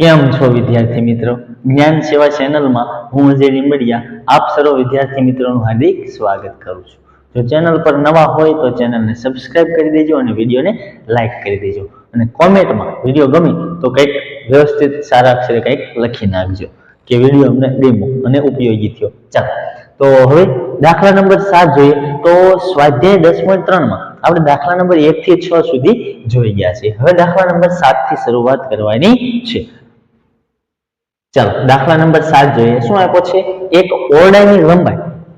કેમ છો વિદ્યાર્થી મિત્રો? જ્ઞાન સેવા ચેનલમાં હું અજય લીંબડિયા. આપ સર્વ વિદ્યાર્થી મિત્રોનું હાર્દિક સ્વાગત કરું છું. જો ચેનલ પર નવા હોય તો ચેનલને સબસ્ક્રાઇબ કરી દેજો અને વિડીયોને લાઈક કરી દેજો. અને કોમેન્ટમાં વીડિયો ગમે તો કંઈક વ્યવસ્થિત સારા અક્ષરે કંઈક લખી નાખજો કે વીડિયો અમને ગમ્યો અને ઉપયોગી થયો. ચાલો. તો હવે દાખલા નંબર સાત જોઈએ. તો સ્વાધ્યાય દસ પોઈન્ટ ત્રણમાં આપણે દાખલા નંબર એક થી છ સુધી જોઈ ગયા છે. હવે દાખલા નંબર સાતથી શરૂઆત કરવાની છે. ચાલો, દાખલા નંબર સાત જોઈએ. શું આપ્યો છે? એક ઓરડાની લંબાઈ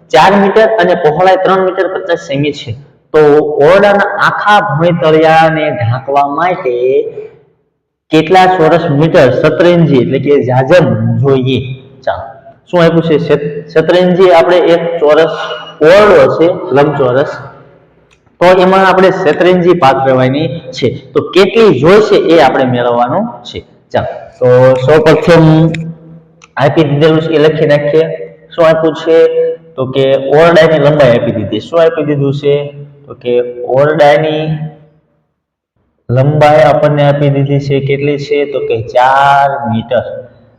ચાર મીટર અને પહોળાઈ ત્રણ મીટર પચાસ સેમી છે. તો ઓરડાના આખા ભોયતળિયાને ઢાંકવા માટે કેટલા ચોરસ મીટર? સતરંજી એટલે કે જાજમ જોઈએ. ચાલો, શું આપ્યું છે? શત- સતરંજી આપણે એક ચોરસ ઓરડો છે લંબચોરસ. તો એમાં આપણે શતરંજી પાથરવાની છે. તો કેટલી જોઈશે એ આપણે મેળવવાનું છે. ચાલો તો સૌપ્રથમ આપી દીધેલું છે, એ લખી નાખીએ. શું આપ્યું છે? તો કે ઓરડાની લંબાઈ આપી દીધી. શું આપી દીધું છે? તો કે ઓરડાની લંબાઈ આપણને આપી દીધી છે કેટલી છે? તો કે ચાર મીટર.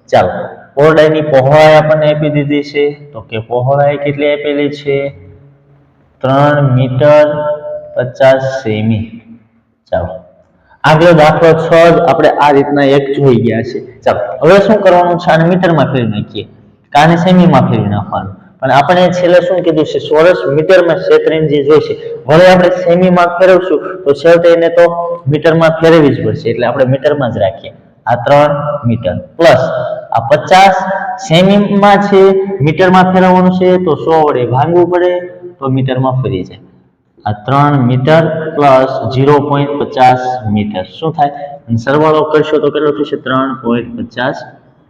ચાલો, ઓરડાની પહોળાઈ આપણને આપી દીધી છે. તો કે પહોળાઈ કેટલી આપેલી છે? ત્રણ મીટર પચાસ સેમી. ચાલો આગલો દાખલો છ જ આપણે આ રીતના એક જોઈ ગયા છે. ચાલો, હવે શું કરવાનું છે? આને મીટરમાં ફેરવી નાખીએ. કાને સેમીમાં ફેરવી નાખવાનું. પણ આપણે છેલ્લે શું કીધું છે? ચોરસ મીટરમાં ક્ષેત્રંજી જોઈશે હવે આપણે સેમીમાં ફેરવશું, તો છેવટે એને તો મીટરમાં ફેરવવી જ પડશે. એટલે આપણે મીટરમાં જ રાખીએ. આ ત્રણ મીટર પ્લસ આ પચાસ સેમીમાં છે, મીટરમાં ફેરવવાનું છે, તો સો વડે ભાંગવું પડે, તો મીટરમાં ફરી જાય. આ ત્રણ મીટર પ્લસ ઝીરો પોઈન્ટ પચાસ મીટર. શું થાય? સરવાળો કરશો તો કેટલો થશે? ત્રણ પોઈન્ટ પચાસ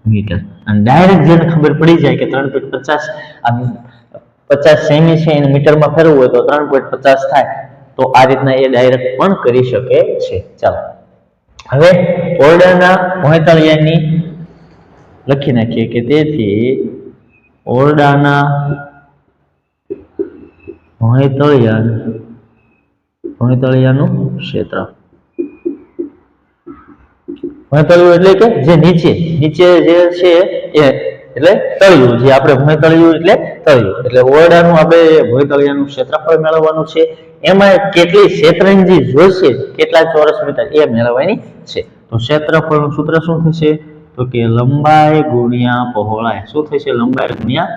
મીટર. અને ડાયરેક્ટ જેને ખબર પડી જાય કે ત્રણ પોઈન્ટ પચાસ પચાસ સેમી છે એને મીટરમાં ફેરવવું હોય તો ત્રણ પોઈન્ટ પચાસ થાય. તો આ રીતના એ ડાયરેક્ટ પણ કરી શકે છે. ચાલો. હવે ઓરડાના ભોંયતળિયાની લખી નાખીએ કે તેથી ઓરડાના ભોંયતળિયા ભોંયતળિયાનું ક્ષેત્ર. ભણતળિયું એટલે કે જે નીચે નીચે જે છે એ, એટલે તળિયું, જે આપણે ભોંયતળિયું એટલે તળિયું. એટલે ઓરડાનું આપણે ભોંયતળિયાનું ક્ષેત્રફળ મેળવવાનું છે. એમાં કેટલી ક્ષેત્રંજી જોઈશે કેટલા ચોરસ મીટર એ મેળવવાની છે. તો ક્ષેત્રફળનું સૂત્ર શું થશે? તો કે લંબાઈ ગુણ્યા પહોળાઈ. શું થશે? લંબાઈ ગુણ્યા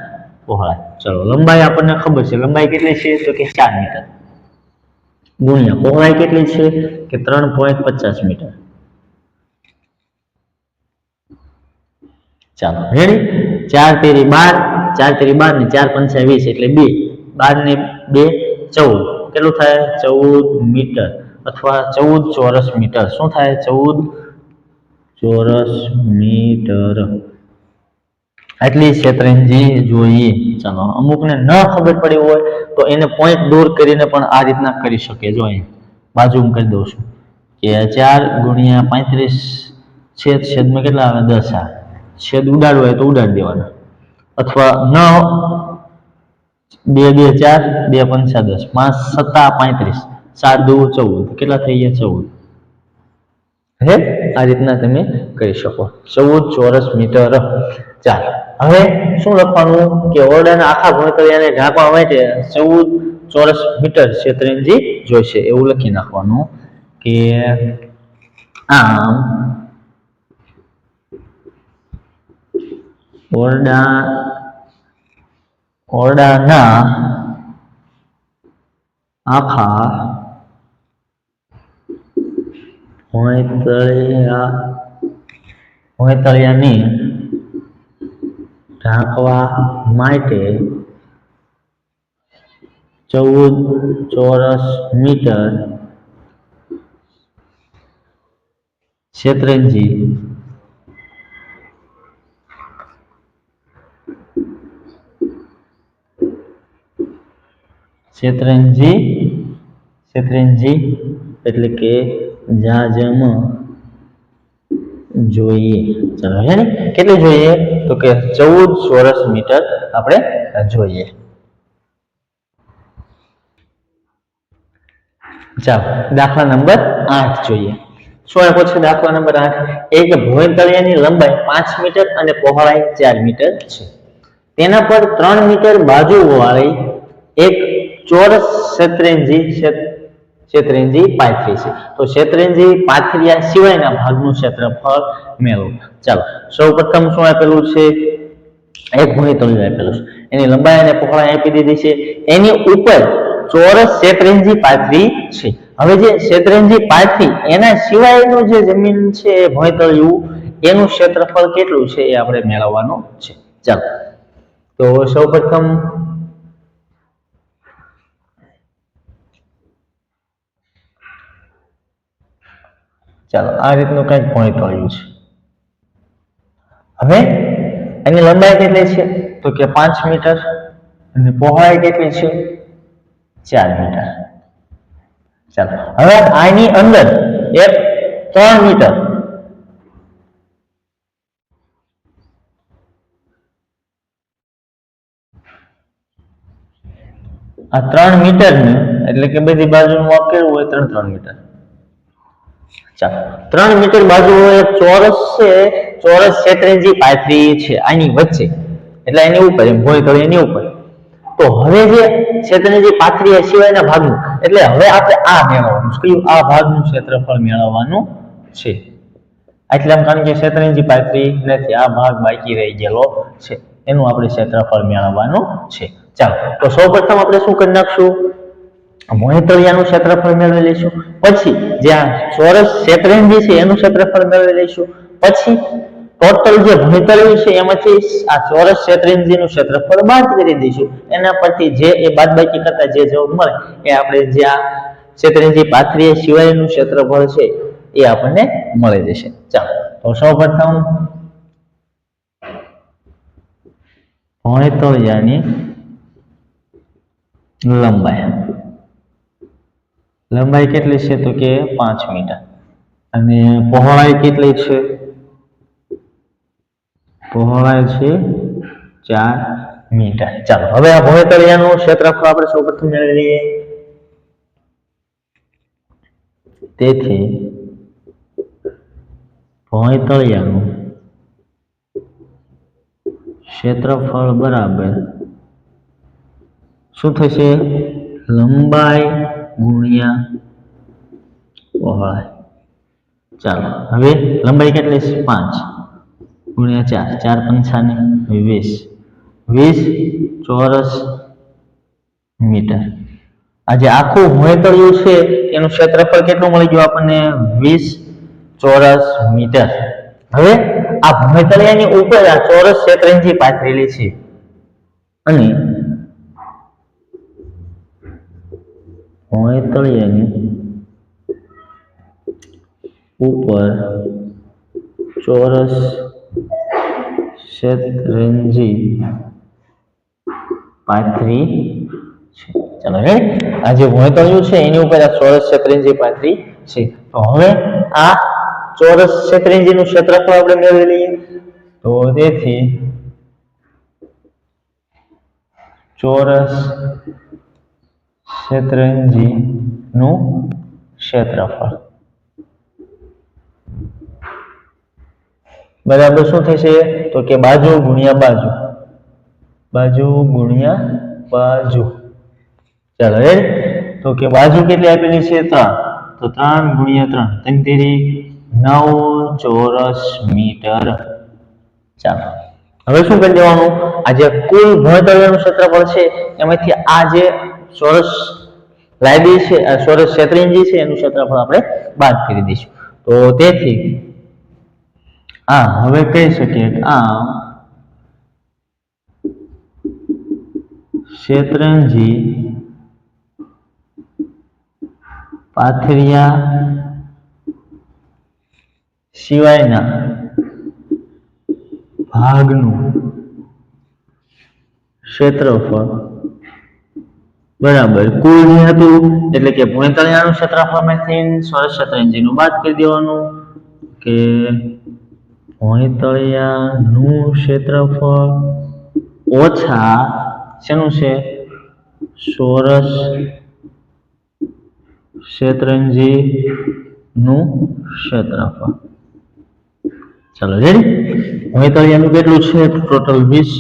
પહોળાઈ. ચલો, લંબાઈ આપણને ખબર છે. લંબાઈ કેટલી છે? તો કે ચાર મીટર ગુણ્યા પહોળાઈ કેટલી છે? કે ત્રણ પોઈન્ટ પચાસ મીટર. ચાલો રેડી ચાર તેરી બાર, ચાર તેરી બાર ને ચાર પંચા વીસ એટલે બે. બાર ને બે, ચૌદ. કેટલું થાય? ચૌદ મીટર. અથવા ચૌદ ચોરસ મીટર. શું થાય? ચૌદ ચોરસ મીટર. આટલી શેતરંજી જોઈએ ચાલો, અમુકને ન ખબર પડી હોય તો એને પોઈન્ટ દૂર કરીને પણ આ રીતના કરી શકે. જો અહીં બાજુ હું કરી દઉં છું કે ચાર ગુણ્યા પાંત્રીસ છેદ, છેદમાં કેટલા આવે? દસ આ. છેદ ઉડાડવો હોય તો ઉડાડી દેવાના. અથવા ન બે બે, ચાર, બે, પંચા દસ. પાંચ, સત્તા, પાંત્રીસ. ચાર, દુ, ચૌદ. કેટલા થઈ ગયા? ચૌદ. હે? આ રીતના તમે કહી શકો. ચૌદ ચોરસ મીટર. ચાલ. હવે શું લખવાનું? કે ઓરડાના આખા ભણતરિયાને ઢાંકવા માટે ચૌદ ચોરસ મીટર ક્ષેત્રંજી જોઈશે. એવું લખી નાખવાનું કે આમ ઓરડા, ઓરડાના આખા ભોંયતળિયા ભોંયતળિયાને ઢાંકવા માટે ચૌદ ચોરસ મીટર ક્ષેત્રંજી ક્ષેત્રંજી ક્ષેત્રંજી એટલે કે જાજમ જોઈએ. ચાલો, હે ને? કેટલી જોઈએ? તો કે ચૌદ ચોરસ મીટર આપણે જોઈએ. ચાલો, દાખલા નંબર આઠ જોઈએ. શું પછી દાખલા નંબર આઠ? એક ભોંયતળિયાની લંબાઈ પાંચ મીટર અને પહોળાઈ ચાર મીટર છે. તેના પર ત્રણ મીટર બાજુ વાળી એક ચોરસ શતરંજી શેતરંજી પાથરી છે. તો શેતરંજી પાથર્યા સિવાયના ભાગનું ક્ષેત્રફળ મેળવો. ચાલો, સૌપ્રથમ શું આપેલું છે? એક ભોંયતળિયું આપેલું છે. એની લંબાઈ અને પહોળાઈ આપી દીધી છે. એની ઉપર ચોરસ શેતરંજી પાથરી છે. હવે જે શેતરંજી પાથરી, એના સિવાયનું જે જમીન છે, એ ભોંયતળિયું એનું ક્ષેત્રફળ કેટલું છે એ આપણે મેળવવાનું છે. ચાલો, તો સૌપ્રથમ ચાલો, આ રીતનું કંઈક ભોંયતળિયું છે. હવે, એની લંબાઈ કેટલી છે? તો કે પાંચ મીટર અને પહોળાઈ કેટલી છે? ચાર મીટર. ચાલો, હવે આની અંદર એક ત્રણ મીટર. આ ત્રણ મીટર ને એટલે કે બધી બાજુનું માપ કેવું હોય? ત્રણ ત્રણ મીટર. ત્રણ મીટર બાજુ ચોરસ છે, ચોરસ શેતરંજી પાથરી છે, આની વચ્ચે. એટલે એની ઉપર એમ ભોય તો એની ઉપર. તો હવે જે શેતરંજી પાથરી સિવાયના ભાગનું, એટલે હવે આપણે આ મેળવવાનું કયું આ ભાગનું ક્ષેત્રફળ મેળવવાનું છે. એટલે આમ કારણ કે શેતરંજી પાથરી નથી આ ભાગ બાકી રહી ગયેલો છે. એનું આપણે ક્ષેત્રફળ મેળવવાનું છે. ચાલો, તો સૌપ્રથમ આપણે શું કરી નાખશું? મોહેતળિયાનું ક્ષેત્રફળ મેળવી લઈશું. પછી જ્યાં ચોરસ શેતરંજી છે એનું ક્ષેત્રફળ મેળવી લઈશું. પછી ટોટલ જે ભોંયતળિયું છે એમાંથી આ ચોરસ શેતરંજીનું ક્ષેત્રફળ બાદ કરી દઈશું. એના પરથી જે એ બાદબાકી કરતા જે જવાબ મળે એ આપણે જ્યાં શેતરંજી પાથરી સિવાયનું ક્ષેત્રફળ છે એ આપણને મળી જશે. ચાલો, તો સૌપ્રથમ ભોંયતળિયાની લંબાઈ. લંબાઈ કેટલી છે તો કે પાંચ મીટર. અને પહોળાઈ કેટલી છે? પહોળાઈ છે ચાર મીટર. ચાલો, હવે આ ભોયતળિયાનું ક્ષેત્રફળ આપણે સૌપ્રથમ મેળવી લઈએ. તેથી, ભોંયતળિયાનું ક્ષેત્રફળ બરાબર શું થશે? લંબાઈ ગુણ્યા. પહોળાઈ ચાલો, હવે લંબાઈ કેટલી છે? પાંચ. ગુણ્યા ચાર. ચાર પંચાને વીસ. વીસ ચોરસ મીટર. આજે આખું હોયતળિયું છે, એનું ક્ષેત્રફળ કેટલું મળી ગયું આપણને? વીસ ચોરસ મીટર. હવે આ ભૂમિતળિયાની ઉપર આ ચોરસ શેતરંજી પાથરેલી છે. અને ભોંયતળિયાની ઉપર ચોરસ શેતરંજી પાથરી છે. ચાલો રે આ જે ભોંયતળિયું છે, એની ઉપર આ ચોરસ શેતરંજી પાથરી છે. તો હવે આ ચોરસ શેતરંજીનું ક્ષેત્રફળ આપણે મેળવી લઈએ. તો તેથી ચોરસ શેતરંજીનું ક્ષેત્રફળ. બરાબર શું થશે? તો કે બાજુ ગુણ્યા બાજુ. બાજુ ગુણ્યા બાજુ. ચાલો એ તો કે બાજુ કેટલી આપેલી છે? ત્રણ. તો ત્રણ ગુણ્યા ત્રણ. ત્રણ તેરી નવ ચોરસ મીટર. ચાલો. હવે શું કરી દેવાનું? આ જે કુલ ભણતરનું ક્ષેત્રફળ છે, એમાંથી આ જે ચોરસ લાયબી છે ચોરસ શેતરંજી છે, એનું ક્ષેત્રફળ આપણે બાદ કરી દઈશું. તો તેથી, આ હવે કહી શકીએ કે આ શેતરંજી પાથરિયા સિવાયના ભાગનું ક્ષેત્રફળ બરાબર. કુલ જે હતું એટલે કે ભોંયતળિયાનું ક્ષેત્રફળમાંથી ચોરસ શેતરંજીનું બાદ કરી દેવાનું કે ભોંયતળિયાનું ક્ષેત્રફળ ઓછા શેનું છે? સોરસ શેતરંજી નું ક્ષેત્રફળ. ચાલો રેડી હવે કેટલું છે? ટોટલ વીસ.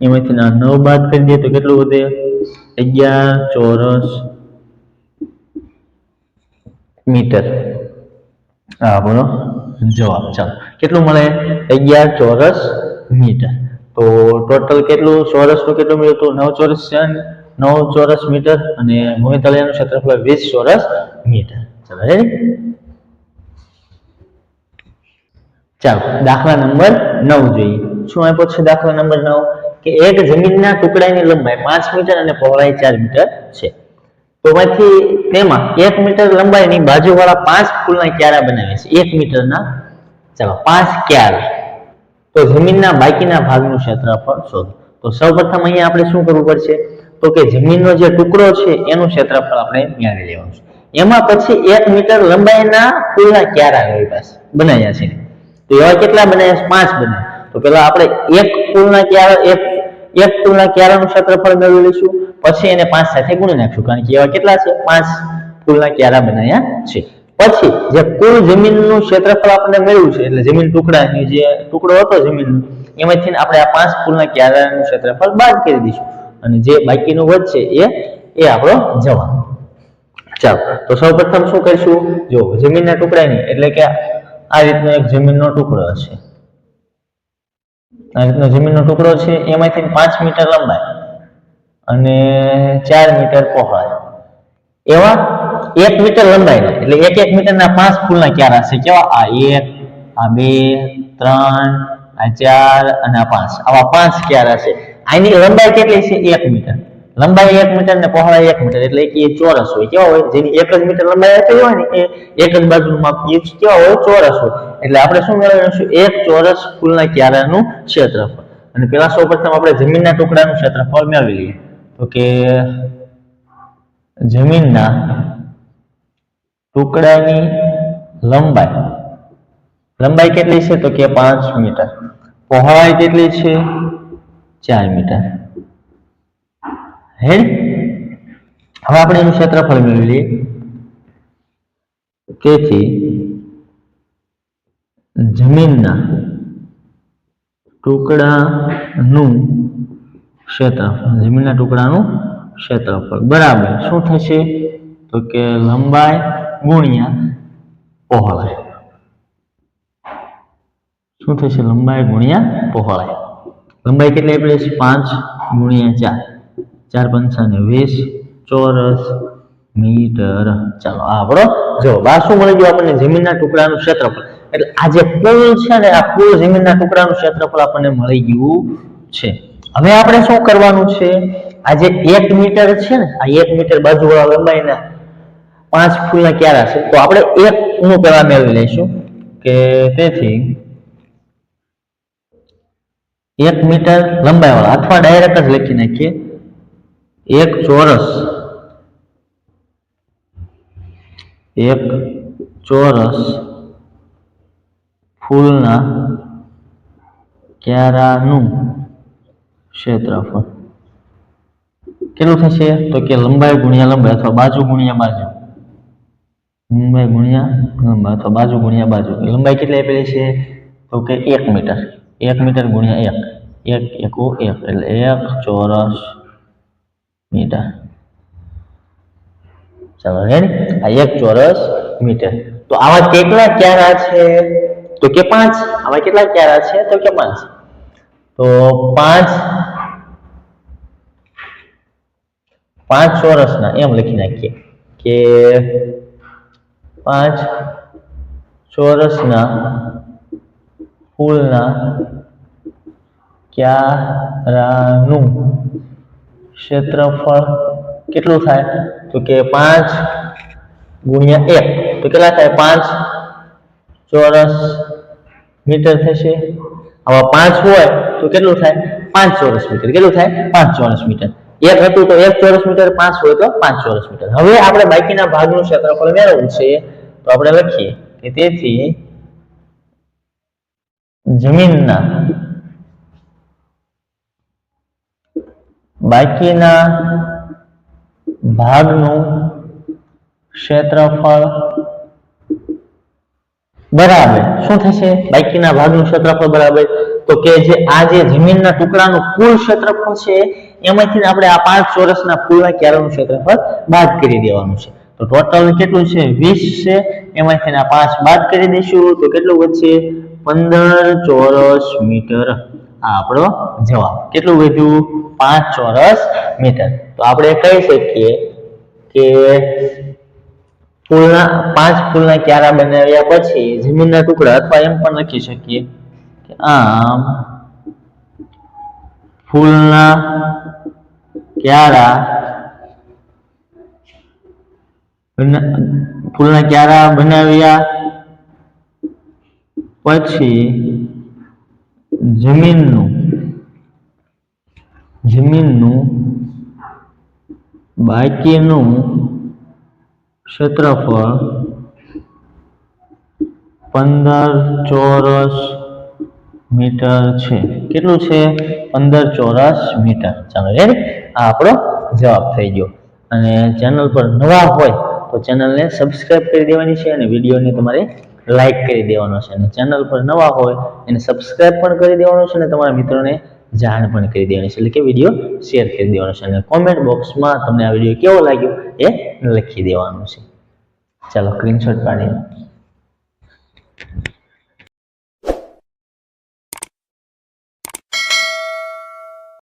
એમાંથી ના નવ બાદ કરી દઈએ તો કેટલું વધે? અગિયાર, ચોરસ મીટર. આ આપણો જવાબ, ચાલો. કેટલું મળે? અગિયાર, ચોરસ મીટર. તો ટોટલ કેટલું? ચોરસનું કેટલું મળ્યું હતું? નવ ચોરસ? નવ ચોરસ મીટર અને ભૂમિ તળિયાનું ક્ષેત્રફળ વીસ ચોરસ મીટર. ચાલો ચાલો, દાખલા નંબર નવ જોઈએ. શું આપ્યો છે દાખલા નંબર નવ? કે એક જમીનના ટુકડાની લંબાઈ પાંચ મીટર અને પહોળાઈ ચાર મીટર છે. તો પછી તેમાં એક મીટર લંબાઈની બાજુવાળા પાંચ ફૂલના ક્યારા બનાવ્યા છે. એક મીટરના, ચાલો, પાંચ ક્યારા. તો જમીનના બાકીના ભાગનું ક્ષેત્રફળ શોધો. તો સૌપ્રથમ અહીંયા આપણે શું કરવું પડશે? તો કે જમીનનો જે ટુકડો છે, એનું ક્ષેત્રફળ આપણે મેળવી લેવાનું છે. એમાં પછી એક મીટર લંબાઈના ફૂલના ક્યારા આપણી પાસે બનાવ્યા છે. તો એવા કેટલા બનાવ્યા પાંચ બનાવ્યા. તો પેલા આપણે એક ફૂલના ક્યારા, એક એક તુલના ક્યારાનું ક્ષેત્રફળ મેળવી લઈશું પછી એને પાંચ સાથે ગુણી નાખશું. કારણ કે એવા કેટલા છે? પાંચ તુલના ક્યારા બનાવ્યા છે. પછી જે કુલ જમીનનું ક્ષેત્રફળ આપણે મેળવ્યું છે, એટલે જમીન ટુકડાની જે ટુકડો હતો જમીનનો, એમાંથી આપણે આ પાંચ ફૂલના ક્યારાનું ક્ષેત્રફળ બાદ કરી દઈશું. અને જે બાકીનું વધશે એ એ આપણો જવાબ. ચાલો, તો સૌપ્રથમ શું કરીશું? જો જમીનના ટુકડાની, એટલે કે આ રીતનો એક જમીનનો ટુકડો હશે. આ જમીનનો ટુકડો છે, એમાંથી પાંચ મીટર લંબાઈ અને ચાર મીટર પહોળાઈ. એવા એક મીટર લંબાઈના એટલે એક એક મીટરના પાંચ ફૂલના ક્યારા છે કેવા? આ એક, આ બે, ત્રણ, આ ચાર અને આ પાંચ. આવા પાંચ ક્યારા છે આની લંબાઈ કેટલી છે? એક મીટર. લંબાઈ એક મીટર ને પહોળાઈ એક મીટર એટલે એ ચોરસ હોય. કેવા હોય? જેની એક જ મીટર લંબાઈ આપી હોય ને, એ એક જ બાજુનું માપ કેવા હોય? ચોરસ હોય. એટલે આપણે શું મેળવીશું એક ચોરસ ફૂલના ક્યારાનું ક્ષેત્રફળ. અને પેલા સૌ પ્રથમ આપણે જમીનના ટુકડાનું ક્ષેત્રફળ મેળવી લઈએ. તો કે જમીનના ટુકડાની લંબાઈ. લંબાઈ કેટલી છે? તો કે પાંચ મીટર. પહોળાઈ કેટલી છે? ચાર મીટર. હે હવે આપણે એનું ક્ષેત્રફળ મેળવી લઈએ. તેથી જમીનના ટુકડાનું ક્ષેત્રફળ, જમીનના ટુકડાનું ક્ષેત્રફળ. બરાબર. શું થશે? તો કે લંબાઈ ગુણ્યા પહોળાઈ. શું થશે? લંબાઈ ગુણ્યા પહોળાઈ. લંબાઈ કેટલી આપેલી છે પાંચ ગુણ્યા ચાર. ચાર પંચાને વીસ ચોરસ મીટર. ચાલો આપણો જો બાર શું મળી ગયું આપણને? જમીનના ટુકડાનું ક્ષેત્રફળ. એટલે આ જે કુલ છે ને, આ કુલ જમીનના ટુકડાનું ક્ષેત્રફળ આપણને મળી ગયું છે. હવે આપણે શું કરવાનું છે? આ જે એક મીટર છે ને, આ એક મીટર બાજુવાળા લંબાઈના પાંચ ફૂલના ક્યારા છે. તો આપણે એક નું પહેલા મેળવી લઈશું કે તેથી એક મીટર લંબાઈવાળા, અથવા ડાયરેક્ટ જ લખી નાખીએ. એક ચોરસ. એક ચોરસ ફૂલના ક્યારાનું ક્ષેત્રફળ. કેટલું થશે? તો કે લંબાઈ ગુણ્યા લંબાઈ અથવા બાજુ ગુણ્યા બાજુ. લંબાઈ ગુણ્યા લંબાઈ અથવા બાજુ ગુણ્યા બાજુ. લંબાઈ કેટલી આપેલી છે? તો કે એક મીટર. એક મીટર ગુણ્યા એક. એક એકો એક. એટલે એક ચોરસ મીટર. ચાલો રેડી આ એક ચોરસ મીટર. તો આવા કેટલા ક્યારા છે? તો કે પાંચ. આવા કેટલા ક્યારા છે? તો કે પાંચ. તો પાંચ પાંચ ચોરસના, એમ લખી નાખીએ. કે પાંચ ચોરસના ફૂલના ક્યારાનું ક્ષેત્રફળ કેટલું થાય? તો કે પાંચ ગુણ્યા એક. તો કેટલા થાય? પાંચ ચોરસ મીટર થશે. આવા પાંચ હોય તો કેટલું થાય? પાંચ ચોરસ મીટર. કેટલું થાય? પાંચ ચોરસ મીટર. એક હતું તો એક ચોરસ મીટર, પાંચ હોય તો પાંચ ચોરસ મીટર. હવે આપણે બાકીના ભાગનું ક્ષેત્રફળ મેળવવું છે. તો આપણે લખીએ કે તેથી જમીનના બાકીના ભાગનું ક્ષેત્રફળ બરાબર. શું થશે? બાકીના ભાગનું ક્ષેત્રફળ બરાબર. તો કે જે આ જે જમીનના ટુકડાનું કુલ ક્ષેત્રફળ છે, એમાંથી આપણે આ પાંચ ચોરસના કુલના ક્યારાનું ક્ષેત્રફળ બાદ કરી દેવાનું છે. તો ટોટલ કેટલું છે? વીસ છે. એમાંથી આ પાંચ બાદ કરી દઈશું. તો કેટલું વધશે? પંદર ચોરસ મીટર. આ આપણો જવાબ. કેટલું વધ્યું? પાંચ ચોરસ મીટર. તો આપણે કહી શકીએ કે ફૂલના, પાંચ ફૂલના ક્યારા બનાવ્યા પછી જમીનના ટુકડા અથવા એમ પણ લખી શકીએ કે આમ ફૂલના ક્યારા ફૂલના ક્યારા બનાવ્યા પછી જમીનનું જમીનનું બાકીનું ક્ષેત્રફળ પંદર ચોરસ મીટર છે. કેટલું છે? પંદર ચોરસ મીટર. ચાલો રેડી? આ આપણો જવાબ થઈ ગયો. અને ચેનલ પર નવા હોય તો ચેનલને સબસ્ક્રાઈબ કરી દેવાની છે અને વિડીયોને તમારે લાઈક કરી દેવાનો છે અને ચેનલ પર નવા હોય એને સબસ્ક્રાઇબ પણ કરી દેવાનો છે અને તમારા મિત્રોને જાણ પણ કરી દેવાની છે. એટલે કે વીડિયો શેર કરી દેવાનો છે અને કોમેન્ટ બોક્સમાં તમને આ વીડિયો કેવો લાગ્યો એ લખી દેવાનું છે. ચાલો સ્ક્રીનશોટ પાડીને